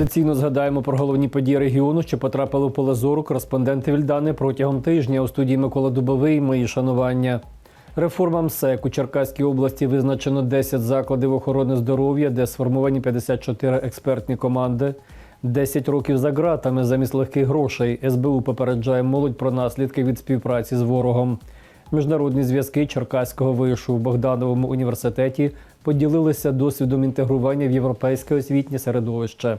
Традиційно згадаємо про головні події регіону, що потрапили в поле зору кореспонденти Вільдани протягом тижня у студії Микола Дубовий. Мої шанування. Реформа МСЕК у Черкаській області визначено 10 закладів охорони здоров'я, де сформовані 54 експертні команди. 10 років за ґратами замість легких грошей. СБУ попереджає молодь про наслідки від співпраці з ворогом. Міжнародні зв'язки Черкаського вишу в Богдановому університеті поділилися досвідом інтегрування в європейське освітнє середовище.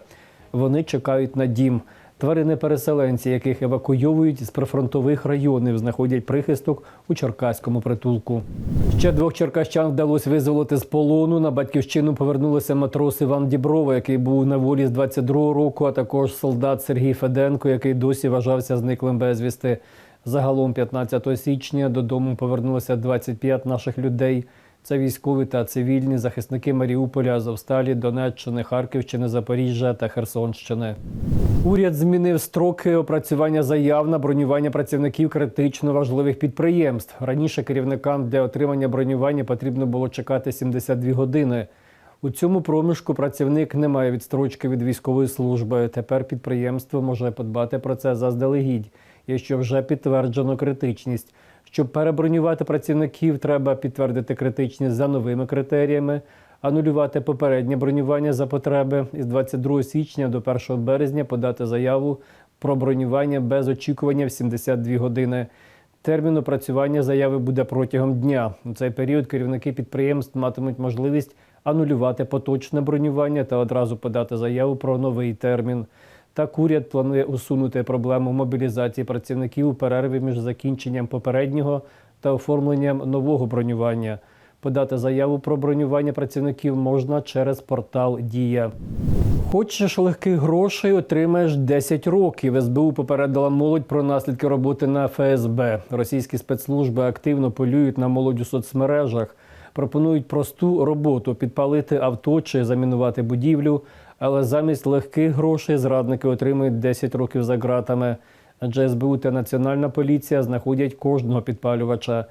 Вони чекають на дім. Тварини-переселенці, яких евакуйовують з прифронтових районів, знаходять прихисток у черкаському притулку. Ще двох черкащан вдалося визволити з полону. На батьківщину повернулися матрос Іван Діброва, який був на волі з 22-го року, а також солдат Сергій Феденко, який досі вважався зниклим безвісти. Загалом 15 січня додому повернулося 25 наших людей. Це військові та цивільні захисники Маріуполя, Азовсталі, Донеччини, Харківщини, Запоріжжя та Херсонщини. Уряд змінив строки опрацювання заяв на бронювання працівників критично важливих підприємств. Раніше керівникам для отримання бронювання потрібно було чекати 72 години. У цьому проміжку працівник не має відстрочки від військової служби. Тепер підприємство може подбати про це заздалегідь, якщо вже підтверджено критичність. Щоб перебронювати працівників, треба підтвердити критичність за новими критеріями, анулювати попереднє бронювання за потреби і з 22 січня до 1 березня подати заяву про бронювання без очікування в 72 години. Термін опрацювання заяви буде протягом дня. У цей період керівники підприємств матимуть можливість анулювати поточне бронювання та одразу подати заяву про новий термін. Так уряд планує усунути проблему мобілізації працівників у перерві між закінченням попереднього та оформленням нового бронювання. Подати заяву про бронювання працівників можна через портал Дія. Хочеш легких грошей, отримаєш 10 років. СБУ попередила молодь про наслідки роботи на ФСБ. Російські спецслужби активно полюють на молодь у соцмережах. Пропонують просту роботу підпалити авто чи замінувати будівлю. Але замість легких грошей зрадники отримують 10 років за ґратами. Адже СБУ та Національна поліція знаходять кожного підпалювача.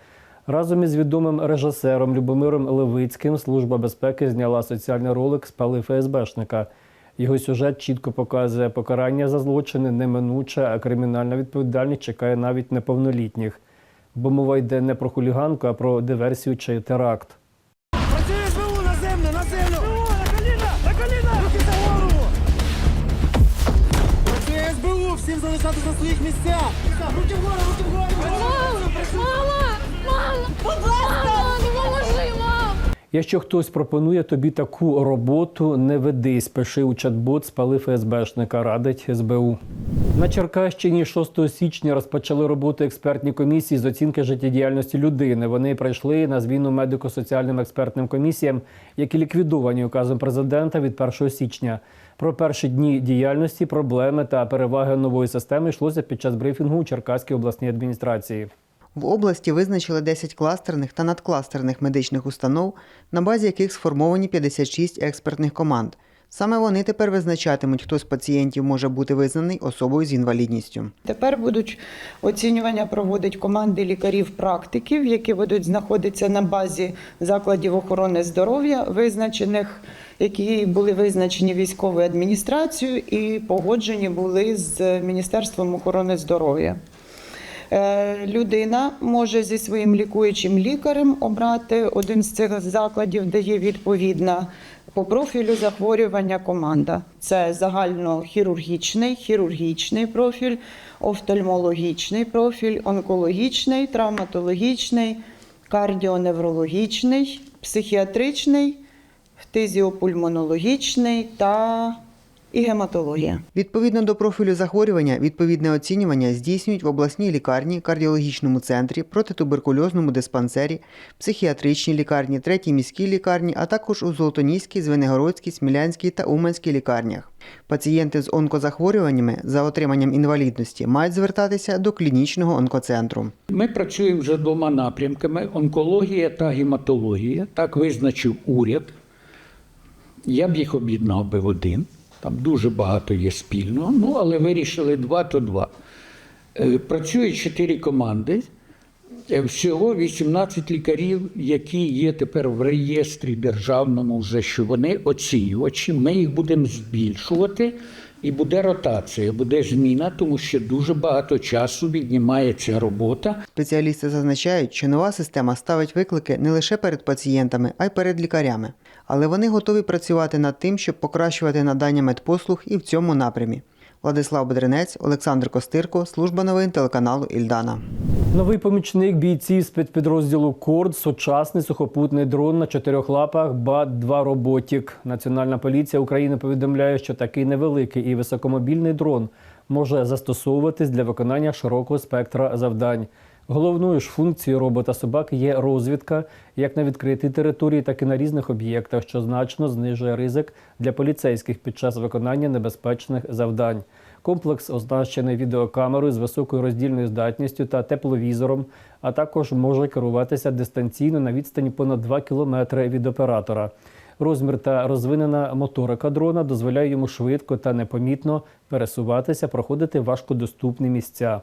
Разом із відомим режисером Любомиром Левицьким Служба безпеки зняла соціальний ролик Спали ФСБшника. Його сюжет чітко показує покарання за злочини неминуче, а кримінальна відповідальність чекає навіть неповнолітніх. Бо мова йде не про хуліганку, а про диверсію чи теракт. Якщо хтось пропонує тобі таку роботу, не ведись, пиши у чат-бот спали ФСБшника, радить СБУ. На Черкащині 6 січня розпочали роботу експертні комісії з оцінки життєдіяльності людини. Вони прийшли на зміну медико-соціальним експертним комісіям, які ліквідовані указом президента від 1 січня. Про перші дні діяльності, проблеми та переваги нової системи йшлося під час брифінгу у Черкаській обласній адміністрації. В області визначили 10 кластерних та надкластерних медичних установ, на базі яких сформовані 56 експертних команд. Саме вони тепер визначатимуть, хто з пацієнтів може бути визнаний особою з інвалідністю. Тепер будуть оцінювання проводити команди лікарів-практиків, які будуть знаходитися на базі закладів охорони здоров'я, визначених, які були визначені військовою адміністрацією і погоджені були з Міністерством охорони здоров'я. Е, Людина може зі своїм лікуючим лікарем обрати один з цих закладів, де є відповідна по профілю захворювання команда. Це загальнохірургічний, хірургічний профіль, офтальмологічний профіль, онкологічний, травматологічний, кардіоневрологічний, психіатричний, фтизіопульмонологічний та і гематологія. Відповідно до профілю захворювання, відповідне оцінювання здійснюють в обласній лікарні, кардіологічному центрі, протитуберкульозному диспансері, психіатричній лікарні, третій міській лікарні, а також у Золотоніській, Звенигородській, Смілянській та Уманській лікарнях. Пацієнти з онкозахворюваннями за отриманням інвалідності мають звертатися до клінічного онкоцентру. Ми працюємо вже двома напрямками: онкологія та гематологія. Так визначив уряд. Я б їх об'єднав би в один. Там дуже багато є спільного, ну але вирішили два то два. Працює Працюють чотири команди. Е, Всього 18 лікарів, які є тепер в реєстрі державному, вже що вони оцінювачі. Ми їх будемо збільшувати, і буде ротація, буде зміна, тому що дуже багато часу віднімає ця робота. Спеціалісти зазначають, що нова система ставить виклики не лише перед пацієнтами, а й перед лікарями. Але вони готові працювати над тим, щоб покращувати надання медпослуг і в цьому напрямі. Владислав Бедренець, Олександр Костирко, служба новин телеканалу Ільдана. Новий помічник бійців спецпідрозділу Корд сучасний сухопутний дрон на чотирьох лапах Ба 2 Роботік. Національна поліція України повідомляє, що такий невеликий і високомобільний дрон може застосовуватись для виконання широкого спектра завдань. Головною ж функцією робота собак є розвідка як на відкритій території, так і на різних об'єктах, що значно знижує ризик для поліцейських під час виконання небезпечних завдань. Комплекс оснащений відеокамерою з високою роздільною здатністю та тепловізором, а також може керуватися дистанційно на відстані понад 2 кілометри від оператора. Розмір та розвинена моторика дрона дозволяє йому швидко та непомітно пересуватися, проходити важкодоступні місця.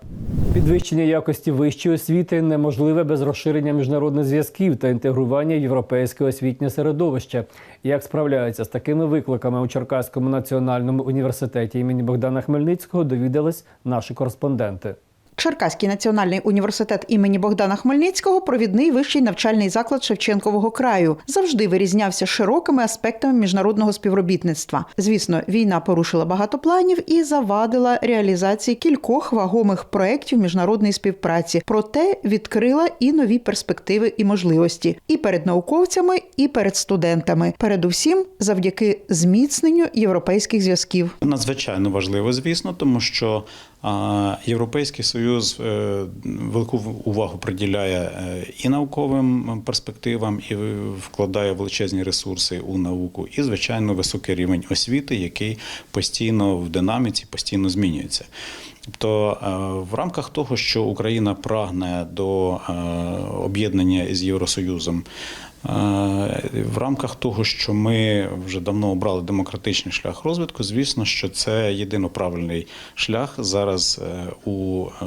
Підвищення якості вищої освіти неможливе без розширення міжнародних зв'язків та інтегрування в європейське освітнє середовище. Як справляються з такими викликами у Черкаському національному університеті імені Богдана Хмельницького, довідались наші кореспонденти. Черкаський національний університет імені Богдана Хмельницького провідний вищий навчальний заклад Шевченкового краю завжди вирізнявся широкими аспектами міжнародного співробітництва. Звісно, війна порушила багато планів і завадила реалізації кількох вагомих проєктів міжнародної співпраці, проте відкрила і нові перспективи і можливості і перед науковцями, і перед студентами. Передусім, завдяки зміцненню європейських зв'язків. Надзвичайно важливо, звісно, тому що Європейський Союз е, велику увагу приділяє е, і науковим перспективам, і вкладає величезні ресурси у науку, і звичайно високий рівень освіти, який постійно в динаміці, постійно змінюється. Тобто е, в рамках того, що Україна прагне до об'єднання з Євросоюзом, в рамках того, що ми вже давно обрали демократичний шлях розвитку, звісно, що це єдино правильний шлях зараз е, у е,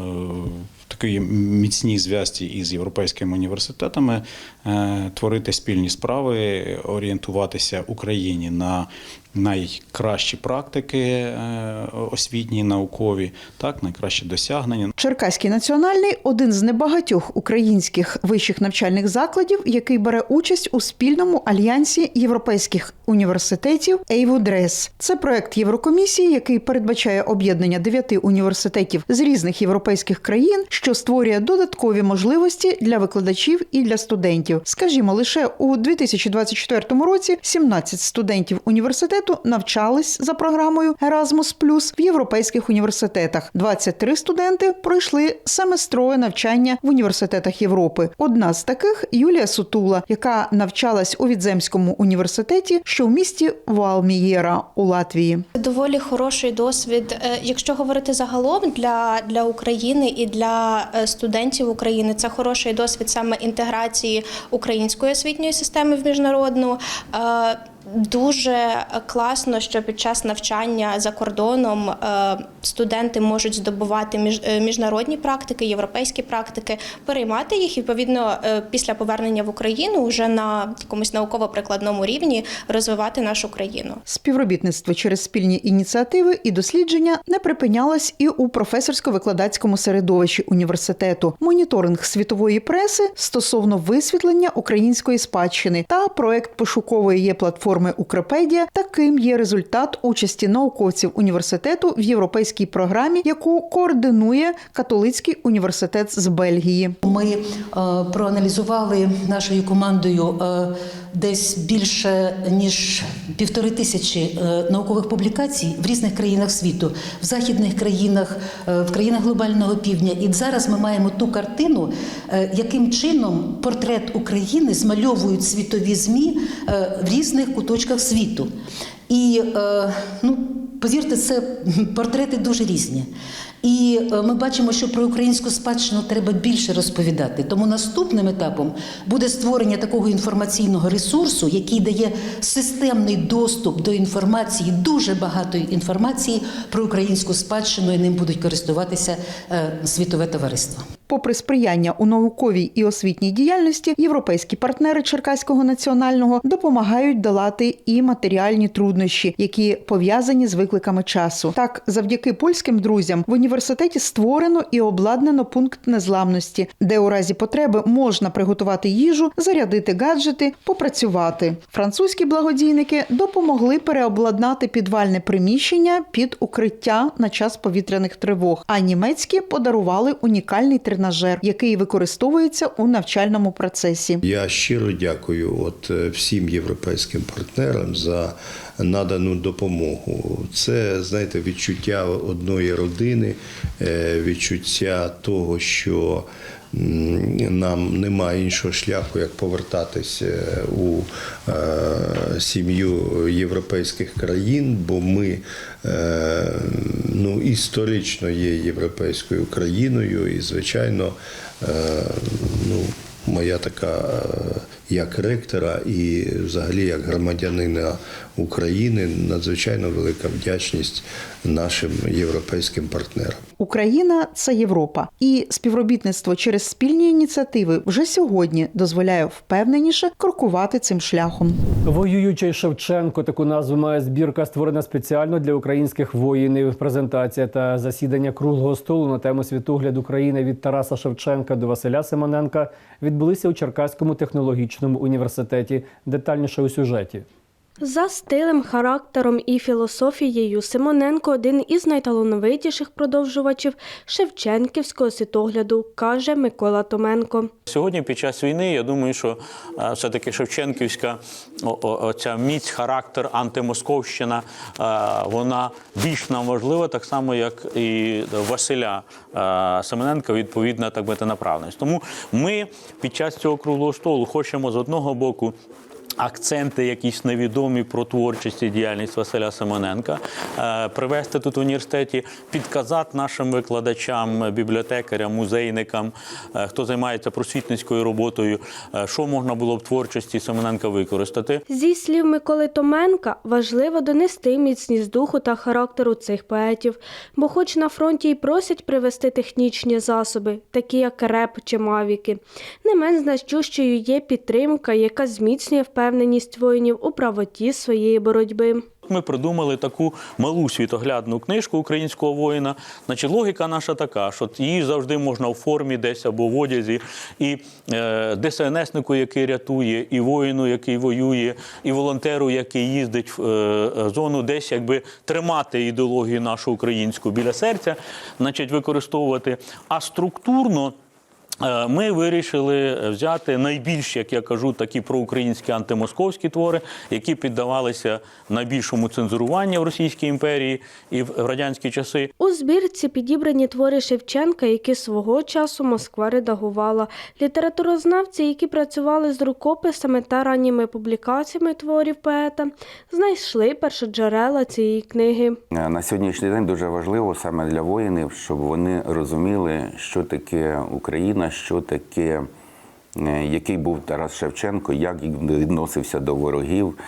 такій міцній зв'язці із європейськими університетами е, творити спільні справи, орієнтуватися Україні на найкращі практики е, освітні, наукові, так найкращі досягнення. Черкаський національний один з небагатьох українських вищих навчальних закладів, який бере участь у спільному альянсі європейських університетів «Ейвудрес». Це проект Єврокомісії, який передбачає об'єднання дев'яти університетів з різних європейських країн, що створює додаткові можливості для викладачів і для студентів. Скажімо, лише у 2024 році 17 студентів університету навчались за програмою Erasmus в європейських університетах. 23 студенти пройшли семестрове навчання в університетах Європи. Одна з таких Юлія Сутула, яка навчалась у Відземському університеті, що в місті Валмієра у Латвії. Доволі хороший досвід. Е, Якщо говорити загалом для, для України і для е, студентів України, це хороший досвід саме інтеграції української освітньої системи в міжнародну. Дуже класно, що під час навчання за кордоном е, студенти можуть здобувати е, міжнародні практики, європейські практики, переймати їх і відповідно е, після повернення в Україну вже на якомусь науково-прикладному рівні розвивати нашу країну. Співробітництво через спільні ініціативи і дослідження не припинялось і у професорсько-викладацькому середовищі університету. Моніторинг світової преси стосовно висвітлення української спадщини та проект пошукової є платформи Укрпедія. Таким є результат участі науковців університету в європейській програмі, яку координує католицький університет з Бельгії. Ми е, проаналізували нашою командою е, десь більше ніж півтори тисячі е, наукових публікацій в різних країнах світу, в західних країнах, е, в країнах глобального півдня. І зараз ми маємо ту картину, е, яким чином портрет України змальовують світові змі в різних куточках світу. І ну, повірте, це портрети дуже різні. І е, ми бачимо, що про українську спадщину треба більше розповідати. Тому наступним етапом буде створення такого інформаційного ресурсу, який дає системний доступ до інформації, дуже багатої інформації про українську спадщину, і ним будуть користуватися е, світове товариство. Попри сприяння у науковій і освітній діяльності, європейські партнери Черкаського національного допомагають долати і матеріальні труднощі, які пов'язані з викликами часу. Так, завдяки польським друзям в університеті створено і обладнано пункт незламності, де у разі потреби можна приготувати їжу, зарядити гаджети, попрацювати. Французькі благодійники допомогли переобладнати підвальне приміщення під укриття на час повітряних тривог. А німецькі подарували унікальний тренажер, який використовується у навчальному процесі. Я щиро дякую от е, всім європейським партнерам за надану допомогу. Це знаєте відчуття одної родини, е, відчуття того, що нам немає іншого шляху, як повертатися у е, сім'ю європейських країн, бо ми е, ну, історично є європейською країною, і звичайно, е, ну, моя така е, як ректора і взагалі як громадянина України надзвичайно велика вдячність нашим європейським партнерам. Україна це Європа, і співробітництво через спільні ініціативи вже сьогодні дозволяє впевненіше крокувати цим шляхом. Воюючий Шевченко таку назву має збірка, створена спеціально для українських воїнів. Презентація та засідання круглого столу на тему світогляд України від Тараса Шевченка до Василя Симоненка відбулися у Черкаському технологічному університеті. Детальніше у сюжеті. За стилем, характером і філософією Симоненко один із найталановитіших продовжувачів Шевченківського світогляду, каже Микола Томенко. Сьогодні, під час війни, я думаю, що е, все-таки Шевченківська оця міць, характер, антимосковщина, е, вона більш нам важлива, так само, як і Василя е, Семененка, відповідна так би направленість. Тому ми під час цього круглого столу хочемо з одного боку. Акценти, якісь невідомі про творчість і діяльність Василя Симоненка, е, привести тут в університеті, підказати нашим викладачам, бібліотекарям, музейникам, е, хто займається просвітницькою роботою, е, що можна було б творчості Симоненка використати. Зі слів Миколи Томенка, важливо донести міцність духу та характеру цих поетів, бо хоч на фронті й просять привезти технічні засоби, такі як реп чи мавіки, не менш значущою є підтримка, яка зміцнює впевненість воїнів у правоті своєї боротьби. Ми придумали таку малу світоглядну книжку українського воїна. Значить, логіка наша така, що її завжди можна в формі десь або в одязі, і е, ДСНСнику, який рятує, і воїну, який воює, і волонтеру, який їздить в е, зону, десь якби тримати ідеологію нашу українську біля серця, значить, використовувати. А структурно. Е, Ми вирішили взяти найбільш, як я кажу, такі проукраїнські антимосковські твори, які піддавалися найбільшому цензуруванню в Російській імперії і в радянські часи. У збірці підібрані твори Шевченка, які свого часу Москва редагувала, літературознавці, які працювали з рукописами та ранніми публікаціями творів поета, знайшли першоджерела цієї книги. На сьогоднішній день дуже важливо саме для воїнів, щоб вони розуміли, що таке Україна, що таке, е, який був Тарас Шевченко, як він відносився до ворогів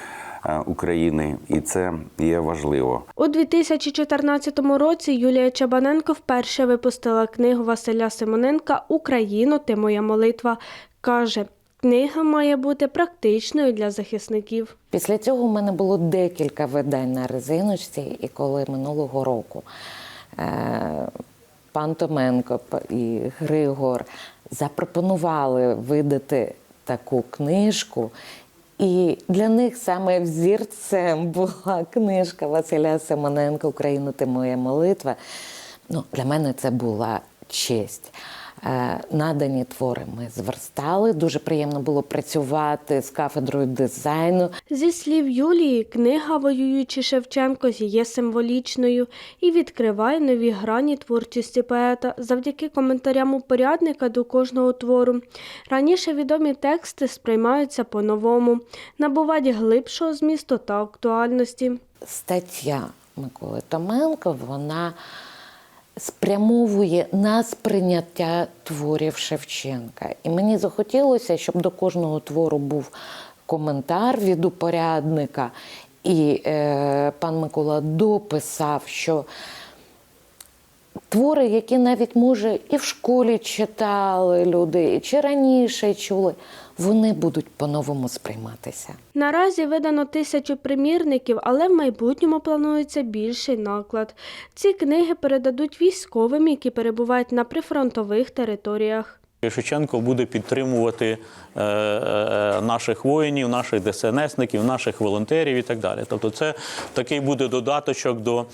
е, України, і це є важливо. У 2014 році Юлія Чабаненко вперше випустила книгу Василя Симоненка Україно, ти моя молитва. каже, книга має бути практичною для захисників. Після цього у мене було декілька видань на резиночці, і коли минулого року е, пан Томенко і Григор запропонували видати таку книжку. І для них саме взірцем була книжка Василя Симоненка Україна ти моя молитва. Ну, для мене це була честь. Е, Надані твори ми зверстали. Дуже приємно було працювати з кафедрою дизайну. Зі слів Юлії, книга Воюючий Шевченко є символічною і відкриває нові грані творчості поета завдяки коментарям упорядника до кожного твору. Раніше відомі тексти сприймаються по-новому, набувають глибшого змісту та актуальності. Стаття Миколи Томенко вона спрямовує на сприйняття творів Шевченка. І мені захотілося, щоб до кожного твору був коментар від упорядника. І е, пан Микола дописав, що твори, які навіть може і в школі читали люди, чи раніше чули, вони будуть по-новому сприйматися. Наразі видано тисячу примірників, але в майбутньому планується більший наклад. Ці книги передадуть військовим, які перебувають на прифронтових територіях. Шевченко буде підтримувати е, е, наших воїнів, наших ДСНСників, наших волонтерів і так далі. Тобто, це такий буде додаточок до е,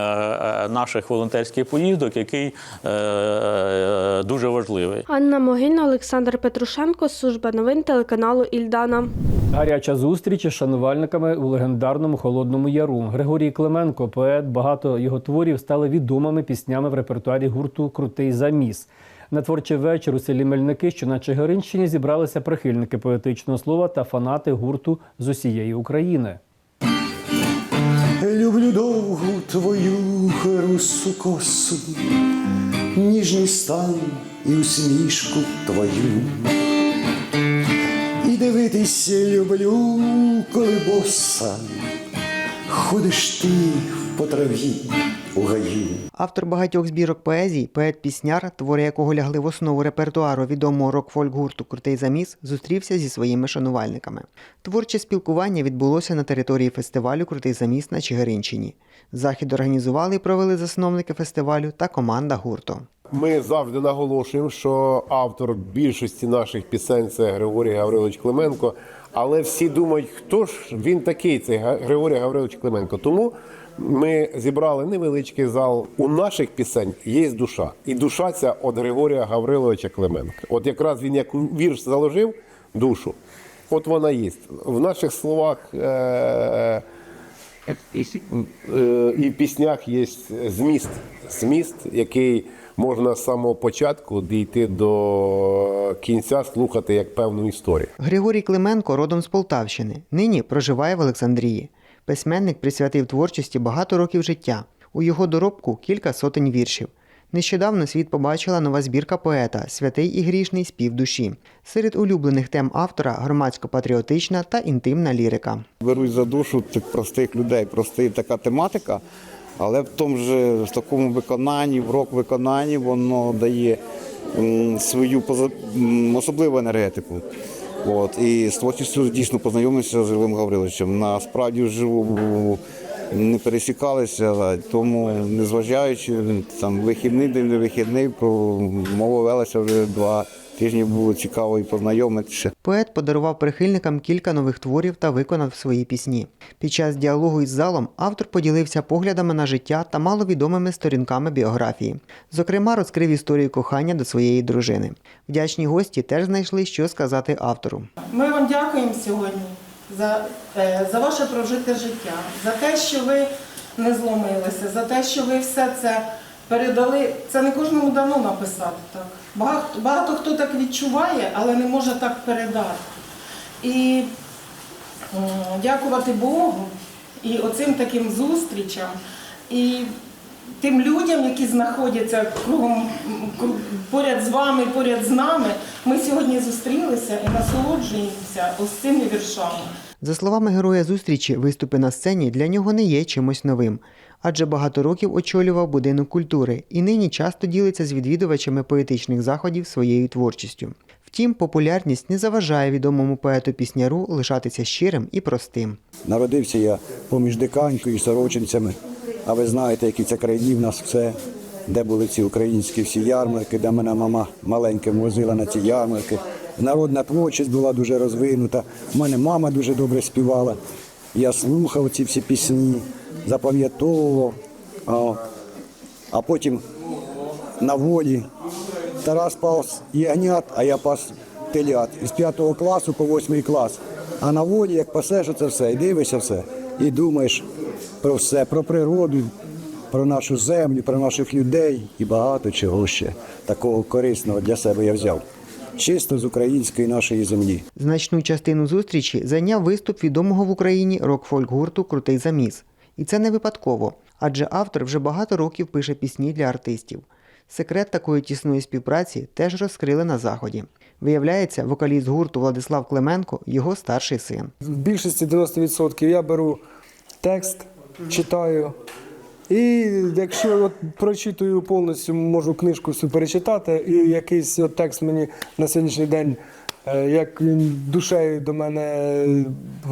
е, наших волонтерських поїздок, який е, е, дуже важливий. Анна Могильна, Олександр Петрушенко, служба новин телеканалу Ільдана. Гаряча зустріч із шанувальниками у легендарному Холодному Яру. Григорій Клименко, поет, багато його творів стали відомими піснями в репертуарі гурту Крутий заміс. На творчий вечір у селі Мельники, що на Чигиринщині, зібралися прихильники поетичного слова та фанати гурту з усієї України. Люблю довгу твою русу косу, ніжний стан і усмішку твою. І дивитись люблю, коли боса, ходиш ти по траві у гаї. Автор багатьох збірок поезій, поет-пісняр, твори якого лягли в основу репертуару відомого рок-фольк-гурту Крутий заміс, зустрівся зі своїми шанувальниками. Творче спілкування відбулося на території фестивалю Крутий заміс на Чигиринщині. Захід організували і провели засновники фестивалю та команда гурту. Ми завжди наголошуємо, що автор більшості наших пісень це Григорій Гаврилович Клименко. Але всі думають, хто ж він такий, цей Григорій Гаврилович Клименко. Тому ми зібрали невеличкий зал. У наших пісень є душа. І душа ця від Григорія Гавриловича Клименка. От якраз він як вірш заложив душу. От вона є. В наших словах е- Е, і в піснях є зміст, зміст, який можна з самого початку дійти до кінця, слухати як певну історію. Григорій Клименко родом з Полтавщини. Нині проживає в Олександрії. Письменник присвятив творчості багато років життя. У його доробку кілька сотень віршів. Нещодавно світ побачила нова збірка поета Святий і грішний спів душі. Серед улюблених тем автора громадсько-патріотична та інтимна лірика. беруть за душу тих простих людей, проста така тематика, але в тому ж в такому виконанні, в рок-виконанні воно дає свою особливу енергетику. От, і з творчістю дійсно познайомився з Жилим Гавриловичем. Насправді вживу не пересікалися, тому незважаючи там вихідний день, не вихідний, мова велася вже два тижні, було цікаво і познайомитися. Поет подарував прихильникам кілька нових творів та виконав свої пісні. Під час діалогу із залом автор поділився поглядами на життя та маловідомими сторінками біографії. Зокрема, розкрив історію кохання до своєї дружини. Вдячні гості теж знайшли, що сказати автору. Ми вам дякуємо сьогодні за, е, за ваше прожите життя, за те, що ви не зломилися, за те, що ви все це передали. Це не кожному дано написати так. Багато, багато хто так відчуває, але не може так передати. І м, дякувати Богу і оцим таким зустрічам, і тим людям, які знаходяться кругом поряд з вами, поряд з нами, ми сьогодні зустрілися і насолоджуємося ось цими віршами. За словами героя зустрічі, виступи на сцені для нього не є чимось новим, адже багато років очолював будинок культури і нині часто ділиться з відвідувачами поетичних заходів своєю творчістю. Втім, популярність не заважає відомому поету-пісняру лишатися щирим і простим. Народився я поміж диканькою і сорочинцями. А ви знаєте, які це країні в нас все, де були ці українські всі ярмарки, де мене мама маленьким возила на ці ярмарки. Народна творчість була дуже розвинута. У мене мама дуже добре співала. Я слухав ці всі пісні, запам'ятовував. А, а потім на волі Тарас пас ягнят, а я пас телят. Із п'ятого класу по восьмий клас. А на волі, як пасеш це все, і дивишся все, і думаєш про все, про природу, про нашу землю, про наших людей і багато чого ще такого корисного для себе я взяв. Чисто з української нашої землі. Значну частину зустрічі зайняв виступ відомого в Україні рок-фольк-гурту Крутий заміс. І це не випадково, адже автор вже багато років пише пісні для артистів. Секрет такої тісної співпраці теж розкрили на заході. Виявляється, вокаліст гурту Владислав Клименко його старший син. В більшості 90% я беру текст, читаю, І якщо от прочитую повністю, можу книжку всю перечитати, і якийсь от текст мені на сьогоднішній день, як він душею до мене, е,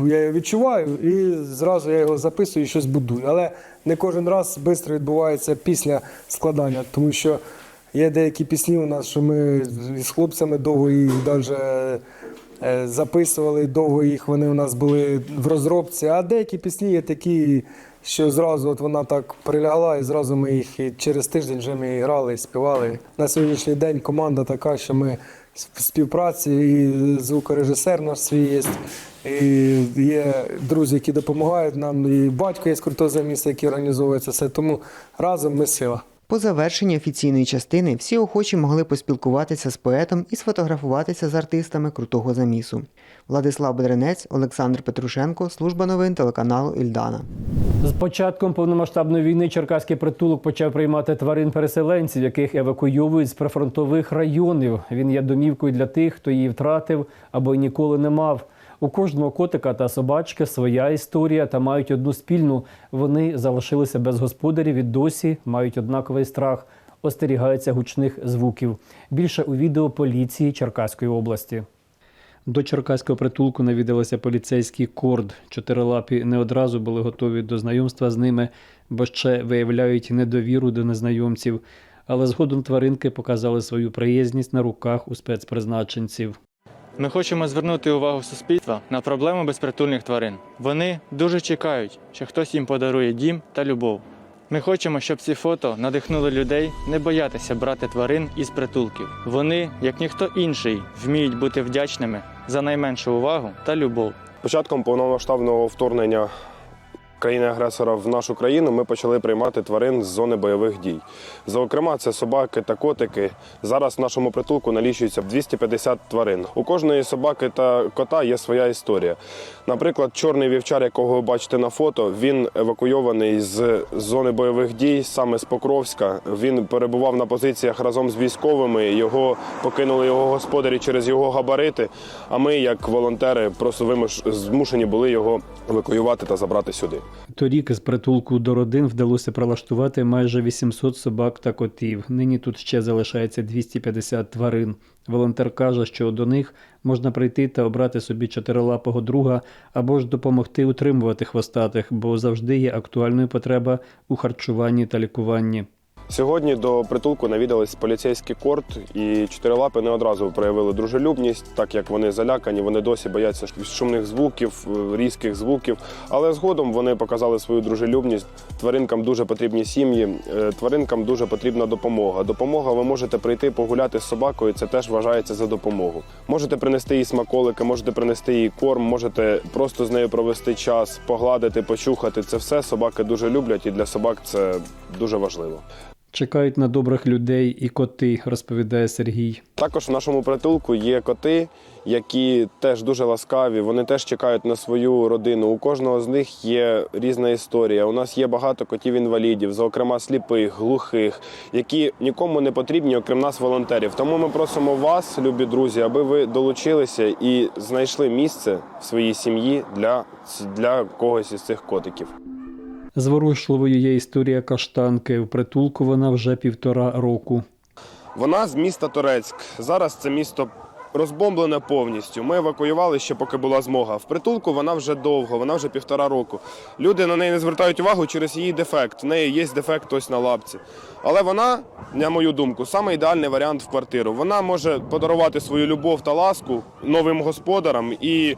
я його відчуваю, і зразу я його записую і щось будую. Але не кожен раз швидко відбувається після складання, тому що є деякі пісні у нас, що ми з хлопцями довго їх навіть е, записували, довго їх вони у нас були в розробці, а деякі пісні є такі, що зразу от вона так прилягла, і зразу ми їх і через тиждень вже ми грали і співали. На сьогоднішній день команда така, що ми співпраці, і звукорежисер наш свій є, і є друзі, які допомагають нам, і батько є з крутого міста, який організовує це все. Тому разом ми сила. По завершенні офіційної частини всі охочі могли поспілкуватися з поетом і сфотографуватися з артистами крутого замісу. Владислав Бедренець, Олександр Петрушенко, служба новин телеканалу Ільдана. З початком повномасштабної війни Черкаський притулок почав приймати тварин-переселенців, яких евакуйовують з прифронтових районів. Він є домівкою для тих, хто її втратив або ніколи не мав. У кожного котика та собачки своя історія та мають одну спільну. Вони залишилися без господарів і досі мають однаковий страх, остерігаються гучних звуків. Більше у відео поліції Черкаської області. До черкаського притулку навідалися поліцейські корд. Чотирилапі не одразу були готові до знайомства з ними, бо ще виявляють недовіру до незнайомців. Але згодом тваринки показали свою приязність на руках у спецпризначенців. Ми хочемо звернути увагу суспільства на проблему безпритульних тварин. Вони дуже чекають, що хтось їм подарує дім та любов. Ми хочемо, щоб ці фото надихнули людей не боятися брати тварин із притулків. Вони, як ніхто інший, вміють бути вдячними за найменшу увагу та любов. Початком повномасштабного вторгнення країни-агресора в нашу країну ми почали приймати тварин з зони бойових дій. Зокрема, це собаки та котики. Зараз в нашому притулку налічується 250 тварин. У кожної собаки та кота є своя історія. Наприклад, чорний вівчар, якого ви бачите на фото, він евакуйований з зони бойових дій, саме з Покровська. Він перебував на позиціях разом з військовими. Його покинули його господарі через його габарити. А ми, як волонтери, просто вимуш... змушені були його евакуювати та забрати сюди. Торік з притулку до родин вдалося прилаштувати майже 800 собак та котів. Нині тут ще залишається 250 тварин. Волонтер каже, що до них можна прийти та обрати собі чотирилапого друга або ж допомогти утримувати хвостатих, бо завжди є актуальною потреба у харчуванні та лікуванні. Сьогодні до притулку навідались поліцейський корт, і чотирилапи не одразу проявили дружелюбність, так як вони залякані, вони досі бояться шумних звуків, е, різких звуків. Але згодом вони показали свою дружелюбність. Тваринкам дуже потрібні сім'ї, е, тваринкам дуже потрібна допомога. Допомога ви можете прийти погуляти з собакою. Це теж вважається за допомогу. Можете принести їй смаколики, можете принести їй корм, можете просто з нею провести час, погладити, почухати. Це все собаки дуже люблять, і для собак це дуже важливо. Чекають на добрих людей і коти, розповідає Сергій. Також в нашому притулку є коти, які теж дуже ласкаві. Вони теж чекають на свою родину. У кожного з них є різна історія. У нас є багато котів-інвалідів, зокрема сліпих, глухих, які нікому не потрібні, окрім нас, волонтерів. Тому ми просимо вас, любі друзі, аби ви долучилися і знайшли місце в своїй сім'ї для, для когось із цих котиків. Зворушливою є історія каштанки. В притулку вона вже півтора року. Вона з міста Торецьк. Зараз це місто розбомблене повністю. Ми евакуювали ще, поки була змога. В притулку вона вже довго, вона вже півтора року. Люди на неї не звертають увагу через її дефект. В неї є дефект ось на лапці. Але вона, на мою думку, саме ідеальний варіант в квартиру. Вона може подарувати свою любов та ласку новим господарам і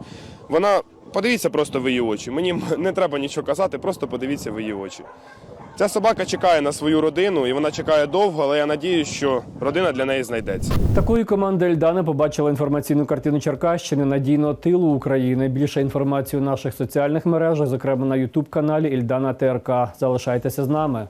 вона. Подивіться просто в її очі. Мені не треба нічого казати, просто подивіться в її очі. Ця собака чекає на свою родину, і вона чекає довго, але я надію, що родина для неї знайдеться. Такою команда Ельдана побачила інформаційну картину Черкащини надійного тилу України. Більше інформації у наших соціальних мережах, зокрема на Ютуб каналі Ільдана ТРК. Залишайтеся з нами.